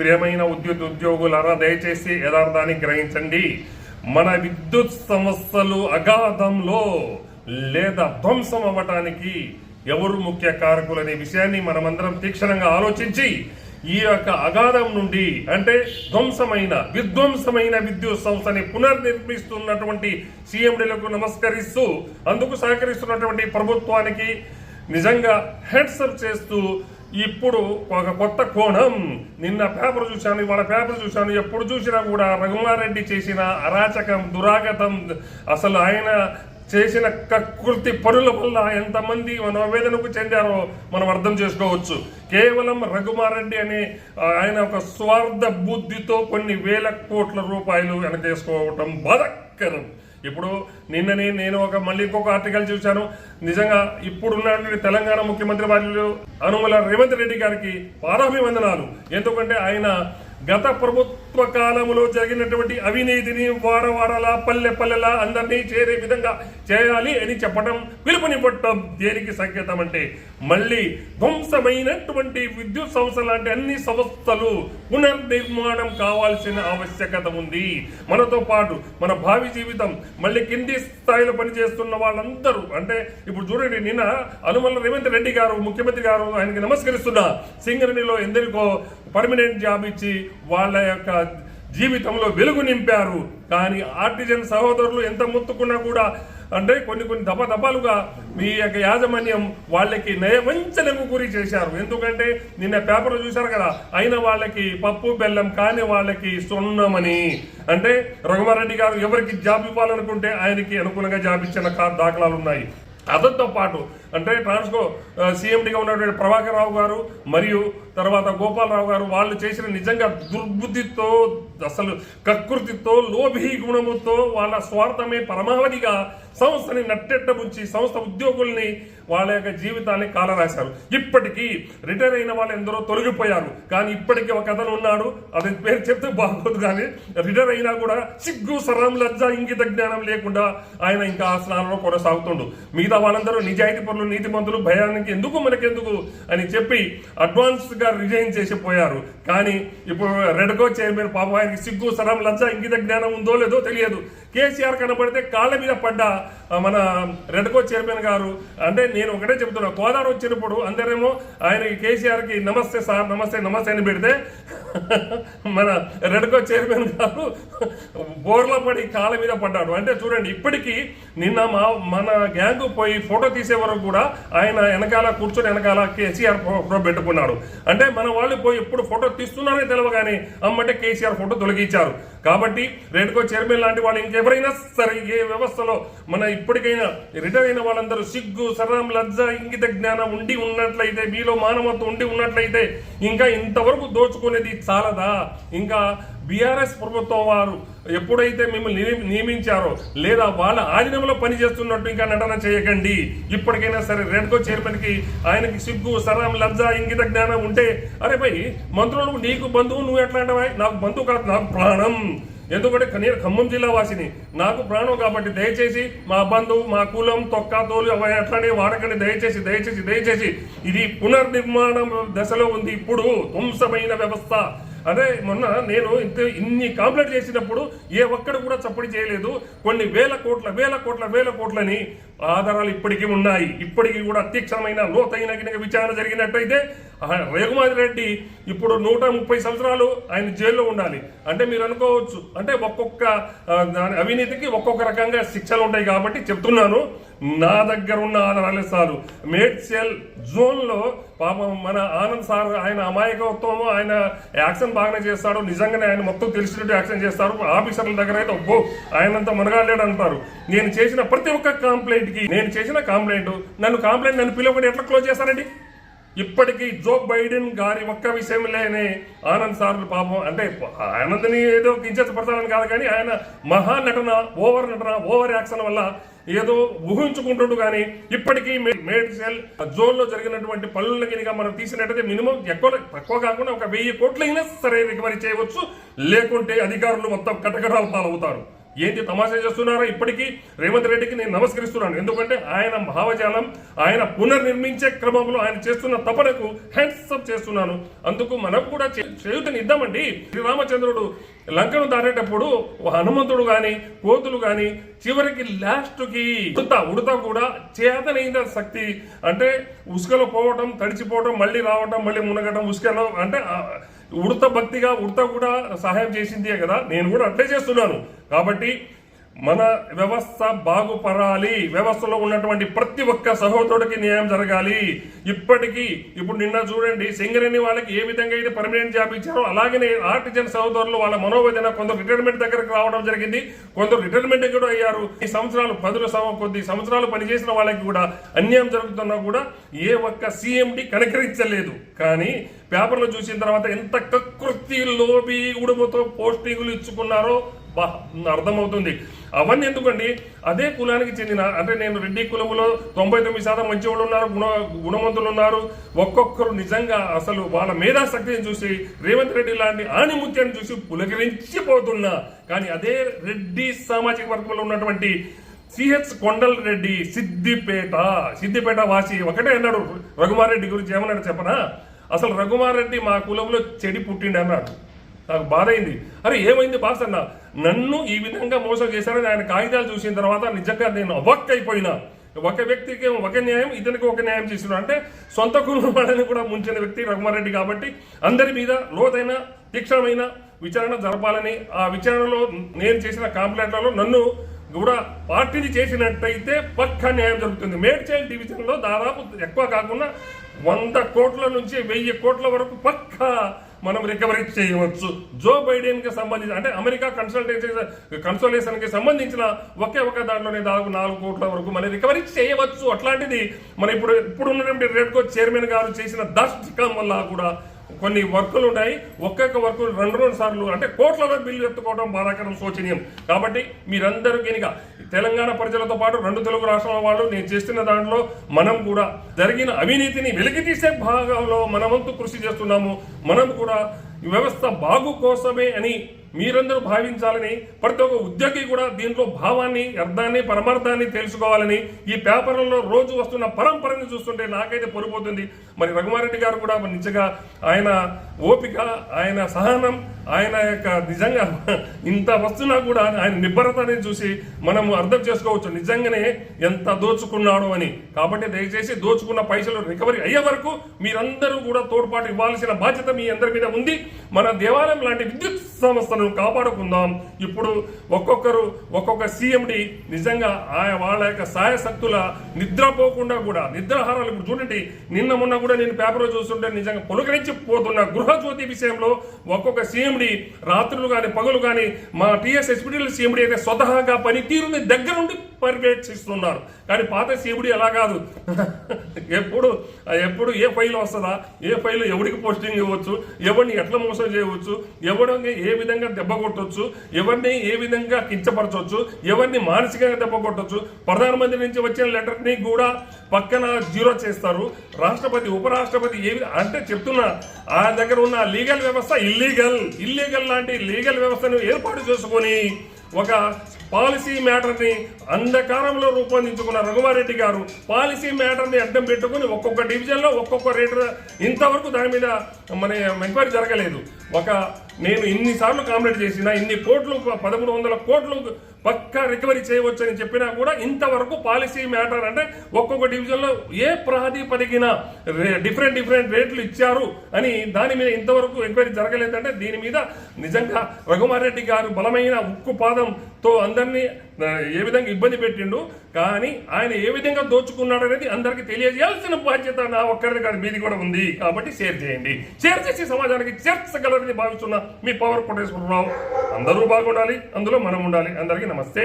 ప్రియమైన విద్యుత్ ఉద్యోగులారా దయచేసి యథార్థాన్ని గ్రహించండి. మన విద్యుత్ సంస్థలు అగాధంలో లేదా ధ్వంసం అవ్వటానికి ఎవరు ముఖ్య కారకులు అనే విషయాన్ని మనమందరం తీక్షణంగా ఆలోచించి ఈ యొక్క అగాధం నుండి అంటే ధ్వంసమైన విధ్వంసమైన విద్యుత్ సంస్థని పునర్నిర్మిస్తున్నటువంటి సీఎండీలకు నమస్కరిస్తూ అందుకు సహకరిస్తున్నటువంటి ప్రభుత్వానికి నిజంగా హెడ్సప్ చేస్తూ ఇప్పుడు ఒక కొత్త కోణం. నిన్న పేపర్ చూశాను ఇవాళ పేపర్ చూశాను. ఎప్పుడు చూసినా కూడా రఘుమారెడ్డి చేసిన అరాచకం దురాగతం అసలు ఆయన చేసిన కకృతి పనుల వల్ల ఎంతమంది మనోవేదనకు చెందారో మనం అర్థం చేసుకోవచ్చు. కేవలం రఘుమారెడ్డి అనే ఆయన ఒక స్వార్థ బుద్ధితో కొన్ని వేల కోట్ల రూపాయలు వెనకేసుకోవటం బాధకరం. ఇప్పుడు నిన్ననే నేను ఒక మళ్ళీ ఇంకొక ఆర్టికల్ చూశాను. నిజంగా ఇప్పుడున్న తెలంగాణ ముఖ్యమంత్రి వాళ్ళు అనుమల రేవంత్ రెడ్డి గారికి పారాభివందనాలు. ఎందుకంటే ఆయన గత ప్రభుత్వ కాలంలో జరిగినటువంటి అవినీతిని వాడవాడలా పల్లె పల్లెలా అందరినీ చేరే విధంగా చేయాలి అని చెప్పడం పిలుపునివ్వటం దేనికి సంకేతం అంటే మళ్ళీ ధ్వంసమైనటువంటి విద్యుత్ సంస్థ లాంటి అన్ని సంస్థలు పునర్నిర్మాణం కావాల్సిన ఆవశ్యకత ఉంది. మనతో పాటు మన భావి జీవితం మళ్ళీ కింది స్థాయిలో పనిచేస్తున్న వాళ్ళందరూ అంటే ఇప్పుడు చూడండి నిన్న అనుమల రేవంత్ రెడ్డి గారు ముఖ్యమంత్రి గారు ఆయనకి నమస్కరిస్తున్నా సింగరణిలో ఎందరికో పర్మనెంట్ జాబ్ ఇచ్చి వాళ్ళ యొక్క జీవితంలో వెలుగు నింపారు. కానీ ఆర్టిజన్ సహోదరులు ఎంత మొత్తుకున్నా కూడా అంటే కొన్ని కొన్ని దపదపాలుగా మీ యొక్క యాజమాన్యం వాళ్ళకి నయవంచలకు గురి చేశారు. ఎందుకంటే నిన్న పేపర్లో చూశారు కదా అయిన వాళ్ళకి పప్పు బెల్లం కాని వాళ్ళకి సున్నమని. అంటే రఘుమారెడ్డి గారు ఎవరికి జాబ్ ఇవ్వాలనుకుంటే ఆయనకి అనుకూలంగా జాబ్ ఇచ్చిన దాఖలాలు ఉన్నాయి అతనితో పాటు అంటే ట్రాన్స్కో సీఎండిగా ఉన్నటువంటి ప్రభాకర్ రావు గారు మరియు తర్వాత గోపాలరావు గారు వాళ్ళు చేసిన నిజంగా దుర్బుద్ధితో అసలు కకృతితో లోభీ గుణముతో వాళ్ళ స్వార్థమే పరమావధిగా సంస్థని నట్టెట్ట ముంచి సంస్థ ఉద్యోగుల్ని వాళ్ళ యొక్క జీవితాన్ని కాలరాశారు. ఇప్పటికీ రిటైర్ అయిన వాళ్ళు ఎందరో తొలగిపోయారు. కానీ ఇప్పటికీ ఒక అతను ఉన్నాడు. అతని పేరు చెప్తే బాగోదు కానీ రిటైర్ అయినా కూడా సిగ్గు సరం లజ్జ ఇంగిత జ్ఞానం లేకుండా ఆయన ఇంకా ఆ స్నానంలో కొనసాగుతుండు. మిగతా వాళ్ళందరూ నిజాయితీ పనులు నీతిమంతులు భయానికి ఎందుకు మనకెందుకు అని చెప్పి అడ్వాన్స్గా రిజైన్ చేసి పోయారు. కానీ ఇప్పుడు రెడ్కో చైర్మన్ పాప ఆయనకి సిగ్గు సరం లజ్జ ఇంగిత జ్ఞానం ఉందో లేదో తెలియదు. కేసీఆర్ కనబడితే కాళ్ళ మీద పడ్డ మన రెడ్కో చైర్మన్ గారు అంటే నేను ఒకటే చెప్తున్నా కోదాడు వచ్చినప్పుడు అందరేమో ఆయనకి కేసీఆర్కి నమస్తే సార్ నమస్తే నమస్తే అని పెడితే మన రెడ్కో చైర్మన్ గారు బోర్ల పడి కాళ్ళ మీద పడ్డాడు. అంటే చూడండి ఇప్పటికీ నిన్న మా మన గ్యాంగ్ పోయి ఫోటో తీసే వరకు కూడా ఆయన వెనకాల కూర్చొని వెనకాల కేసీఆర్ ఫోటో పెట్టుకున్నాడు. అంటే మన వాళ్ళు పోయి ఎప్పుడు ఫోటో తీస్తున్నారని తెలవగానే అమ్మంటే కేసీఆర్ ఫోటో తొలగించారు. కాబట్టి రెడ్కో చైర్మన్ లాంటి వాళ్ళు ఎవరైనా సరే ఏ వ్యవస్థలో మన ఇప్పటికైనా రిటైర్ అయిన వాళ్ళందరూ సిగ్గు సరం లజ్జ ఇంగిత జ్ఞానం ఉండి ఉన్నట్లయితే మీలో మానవత్వం ఉండి ఉన్నట్లయితే ఇంకా ఇంతవరకు దోచుకునేది చాలదా? ఇంకా బీఆర్ఎస్ ప్రభుత్వం వారు ఎప్పుడైతే మిమ్మల్ని నియమించారో లేదా వాళ్ళ ఆధీనంలో పనిచేస్తున్నట్టు ఇంకా నటన చేయకండి. ఇప్పటికైనా సరే రెడ్కో చైర్మన్ ఆయనకి సిగ్గు సరం లజ్జ ఇంగిత జ్ఞానం ఉంటే అరే భయ్ మంత్రులు నీకు బంధువు నువ్వు ఎట్లా అంటావా? నాకు బంధువు కాదు నాకు ప్రాణం. ఎందుకంటే నేను ఖమ్మం జిల్లా వాసిని. నాకు ప్రాణం కాబట్టి దయచేసి మా బంధువు మా కులం తొక్క తోలు అవి వాడకండి. దయచేసి దయచేసి దయచేసి. ఇది పునర్నిర్మాణం దశలో ఉంది. ఇప్పుడు ధ్వంసమైన వ్యవస్థ. అదే మొన్న నేను ఇంత ఇన్ని కాంప్లైంట్ చేసినప్పుడు ఏ ఒక్కడు కూడా చప్పడి చేయలేదు. కొన్ని వేల కోట్ల వేల కోట్ల వేల కోట్లని ఆధారాలు ఇప్పటికీ ఉన్నాయి. ఇప్పటికీ కూడా అత్యక్షమైన లోతైన విచారణ జరిగినట్టయితే ఆ రెడ్డి ఇప్పుడు నూట ముప్పై సంవత్సరాలు ఆయన జైల్లో ఉండాలి. అంటే మీరు అనుకోవచ్చు. అంటే ఒక్కొక్క దాని అవినీతికి ఒక్కొక్క రకంగా శిక్షలు ఉంటాయి కాబట్టి చెప్తున్నాను. నా దగ్గర ఉన్న ఆధారాలే చాలు. మేడ్చల్ జోన్లో పాపం మన ఆనంద్ సార్ ఆయన అమాయకత్వము ఆయన యాక్షన్ బాగానే చేస్తాడు. నిజంగానే ఆయన మొత్తం తెలిసినట్టు యాక్షన్ చేస్తారు. ఆఫీసర్ల దగ్గర అయితే ఒబ్బో ఆయనంతా మనగాలేడు అంటారు నేను చేసిన ప్రతి ఒక్క కంప్లైంట్కి నేను చేసిన కంప్లైంట్ నన్ను కంప్లైంట్ నన్ను పిలవకుండా ఎట్లా క్లోజ్ చేస్తారండి? ఇప్పటికీ జో బైడెన్ గారి ఒక్క విషయంలోనే ఆనంద్ సార్ పాపం అంటే ఆనంద్ని ఏదో కించపడతానని కాదు కానీ ఆయన మహా నటన ఓవర్ నటన ఓవర్ యాక్షన్ వల్ల ఏదో ఊహించుకుంటుండు కానీ ఇప్పటికీ మేడ్సెల్ జోన్లో జరిగినటువంటి పనులను కనుక మనం తీసినట్టయితే మినిమం ఎక్కువ తక్కువ కాకుండా ఒక వెయ్యి కోట్లైనా సరే రికవరీ చేయవచ్చు. లేకుంటే అధికారులు మొత్తం కటకరాలు పాలవుతారు. ఏంటి తమాషా చేస్తున్నారా? ఇప్పటికీ రేవంత్ రెడ్డికి నేను నమస్కరిస్తున్నాను. ఎందుకంటే ఆయన భావజాలం ఆయన పునర్నిర్మించే క్రమంలో ఆయన చేస్తున్న తపనకు హ్యాండ్సప్ చేస్తున్నాను. అందుకు మనం కూడా చేయుతని ఇద్దామండి. శ్రీరామచంద్రుడు లంకను దాటేటప్పుడు హనుమంతుడు కానీ కోతులు కానీ చివరికి లాస్ట్కి ఉడత ఉడత కూడా చేతనైన శక్తి. అంటే ఉసుకలో పోవటం తడిచిపోవటం మళ్ళీ రావటం మళ్ళీ మునగటం ఉసుకలో అంటే ఉడత భక్తిగా ఉడత కూడా సహాయం చేసిందే కదా నేను కూడా అట్లే చేస్తున్నాను. కాబట్టి మన వ్యవస్థ బాగుపడాలి. వ్యవస్థలో ఉన్నటువంటి ప్రతి ఒక్క సహోదరుడికి న్యాయం జరగాలి. ఇప్పటికీ ఇప్పుడు నిన్న చూడండి సింగరేణి వాళ్ళకి ఏ విధంగా అయితే పర్మనెంట్ జాబ్ ఇచ్చారో అలాగనే ఆర్టిజన్ సహోదరులు వాళ్ళ మనోవేదన కొందరు రిటైర్మెంట్ దగ్గరకు రావడం జరిగింది. కొందరు రిటైర్మెంట్ కూడా అయ్యారు. ఈ సంవత్సరాలు పదుల సం- కొద్ది సంవత్సరాలు పనిచేసిన వాళ్ళకి కూడా అన్యాయం జరుగుతున్నా కూడా ఏ ఒక్క సీఎండి కనకరించలేదు. కానీ పేపర్లో చూసిన తర్వాత ఎంత కకృతి లోబి ఉడుముతో పోస్టింగులు ఇచ్చుకున్నారో బా అర్థమవుతుంది. అవన్నీ ఎందుకండి? అదే కులానికి చెందిన అంటే నేను రెడ్డి కులములో తొంభై తొమ్మిది శాతం మంచివాళ్ళు ఉన్నారు గుణ గుణవంతులు ఉన్నారు. ఒక్కొక్కరు నిజంగా అసలు వాళ్ళ మేధాశక్తిని చూసి రేవంత్ రెడ్డి లాంటి ఆణిముత్యాన్ని చూసి పులకరించిపోతున్నా. కానీ అదే రెడ్డి సామాజిక వర్గంలో ఉన్నటువంటి సిహెచ్ కొండల్ రెడ్డి సిద్దిపేట సిద్దిపేట వాసి ఒకటే అన్నాడు. రఘుమారెడ్డి గురించి ఏమన్నాడు చెప్పనా? అసలు రఘుమారెడ్డి మా కులంలో చెడి పుట్టిండి అన్నాడు. నాకు బాధ అయింది. అరే ఏమైంది బాస్ అన్న? నన్ను ఈ విధంగా మోసం చేశారని ఆయన కాగితాలు చూసిన తర్వాత నిజంగా నేను అవాక్ అయిపోయినా ఒక వ్యక్తికి ఒక న్యాయం ఇతనికి ఒక న్యాయం చేసిన అంటే సొంత కులం వాళ్ళని కూడా ముంచిన వ్యక్తి రఘుమారెడ్డి కాబట్టి అందరి మీద లోతైన తీక్షణమైన విచారణ జరపాలని ఆ విచారణలో నేను చేసిన కాంప్లైంట్లలో నన్ను కూడా పార్టీని చేసినట్టయితే పక్క న్యాయం జరుగుతుంది. మేడ్చైల్డ్ డివిజన్లో దాదాపు ఎక్కువ కాకుండా వంద కోట్ల నుంచి వెయ్యి కోట్ల వరకు పక్కా మనం రికవరీ చేయవచ్చు. జో బైడెన్కి సంబంధించి అంటే అమెరికా కన్సల్టేషన్ కన్సల్టేషన్కి సంబంధించిన ఒకే ఒక దాంట్లోనే దాదాపు నాలుగు కోట్ల వరకు మనం రికవరీ చేయవచ్చు. అట్లాంటిది మన ఇప్పుడు ఇప్పుడు ఉన్నటువంటి రెడ్కో చైర్మన్ గారు చేసిన దర్శకం వల్ల కూడా కొన్ని వర్కులు ఉన్నాయి ఒక్కొక్క వర్కులు రెండు రెండు సార్లు అంటే కోట్లలో బిల్లు ఎత్తుకోవడం బాధాకరం శోచనీయం. కాబట్టి మీరందరూ కనుక తెలంగాణ ప్రజలతో పాటు రెండు తెలుగు రాష్ట్రాల వాళ్ళు నేను చేస్తున్న దాంట్లో మనం కూడా జరిగిన అవినీతిని వెలికి తీసే భాగంలో మనమంతు కృషి చేస్తున్నాము. మనం కూడా వ్యవస్థ బాగు కోసమే అని మీరందరూ భావించాలని ప్రతి ఒక్క ఉద్యోగి కూడా దీంట్లో భావాన్ని అర్థాన్ని పరమార్థాన్ని తెలుసుకోవాలని ఈ పేపర్లలో రోజు వస్తున్న పరంపరని చూస్తుంటే నాకైతే పొరిపోతుంది. మరి రఘుమారెడ్డి గారు కూడా నిజంగా ఆయన ఓపిక ఆయన సహనం ఆయన యొక్క నిజంగా ఇంత వస్తున్నా కూడా ఆయన నిబ్బరతని చూసి మనం అర్థం చేసుకోవచ్చు. నిజంగానే ఎంత దోచుకున్నాడు అని. కాబట్టి దయచేసి దోచుకున్న పైసలు రికవరీ అయ్యే వరకు మీరందరూ కూడా తోడ్పాటు ఇవ్వాల్సిన బాధ్యత మీ అందరి మీద ఉంది. మన దేవాలయం లాంటి విద్యుత్ సంస్థను కాపాడుకుందాం. ఇప్పుడు ఒక్కొక్కరు ఒక్కొక్క సీఎండి నిజంగా ఆయా వాళ్ళ యొక్క సాయశక్తుల నిద్రపోకుండా కూడా నిద్రాహారాలు ఇప్పుడు చూడండి నిన్న మొన్న కూడా నేను పేపర్లో చూస్తుంటే నిజంగా పులకరించి పోతున్న గృహజ్యోతి విషయంలో ఒక్కొక్క సీఎండి రాత్రులు కానీ పగలు కానీ మా టీఎస్ ఎస్పీడీల సీఎండి అయితే స్వతహాగా పనితీరుని దగ్గర పర్యవేక్షిస్తున్నారు కానీ పాత సీఎండి ఎలా కాదు. ఎప్పుడు ఎప్పుడు ఏ ఫైల్ వస్తుందా? ఏ ఫైల్ ఎవరికి పోస్టింగ్ ఇవ్వచ్చు? ఎవరిని ఎట్లా మోసం చేయవచ్చు? ఎవరిని ఏ విధంగా దెబ్బ కొట్టవచ్చు ఎవరిని ఏ విధంగా కించపరచవచ్చు ఎవరిని మానసికంగా దెబ్బ కొట్టవచ్చు ప్రధానమంత్రి నుంచి వచ్చిన లెటర్ని కూడా పక్కన జీరో చేస్తారు. రాష్ట్రపతి ఉపరాష్ట్రపతి ఏ అంటే చెప్తున్నా ఆ దగ్గర ఉన్న లీగల్ వ్యవస్థ ఇల్లీగల్ ఇల్లీగల్ లాంటి లీగల్ వ్యవస్థను ఏర్పాటు చేసుకొని ఒక పాలసీ మ్యాటర్ని అంధకారంలో రూపొందించుకున్న రఘువారెడ్డి గారు పాలసీ మ్యాటర్ని అడ్డం పెట్టుకుని ఒక్కొక్క డివిజన్లో ఒక్కొక్క రేటు ఇంతవరకు దాని మీద మన ఎంక్వైరీ జరగలేదు. ఒక నేను ఇన్నిసార్లు కాంప్లైంట్ చేసినా ఇన్ని కోట్లు పదమూడు వందల కోట్లు పక్కా రికవరీ చేయవచ్చు అని చెప్పినా కూడా ఇంతవరకు పాలసీ మ్యాటర్ అంటే ఒక్కొక్క డివిజన్లో ఏ ప్రాతిపదికిన డిఫరెంట్ డిఫరెంట్ రేట్లు ఇచ్చారు అని దాని మీద ఇంతవరకు ఎంక్వైరీ జరగలేదంటే దీని మీద నిజంగా రఘుమారెడ్డి గారు బలమైన ఉక్కు పాదంతో అందరినీ ఏ విధంగా ఇబ్బంది పెట్టిండు కానీ ఆయన ఏ విధంగా దోచుకున్నాడు అనేది అందరికీ తెలియజేయాల్సిన బాధ్యత నా ఒక్కరిని కాదు మీది కూడా ఉంది. కాబట్టి షేర్ చేయండి. షేర్ చేసి సమాజానికి చేర్చగలరని భావిస్తున్నా మీ పవర్ కొట్టేసుకుంటున్నాం అందరూ బాగుండాలి అందులో మనం ఉండాలి. అందరికీ నమస్తే.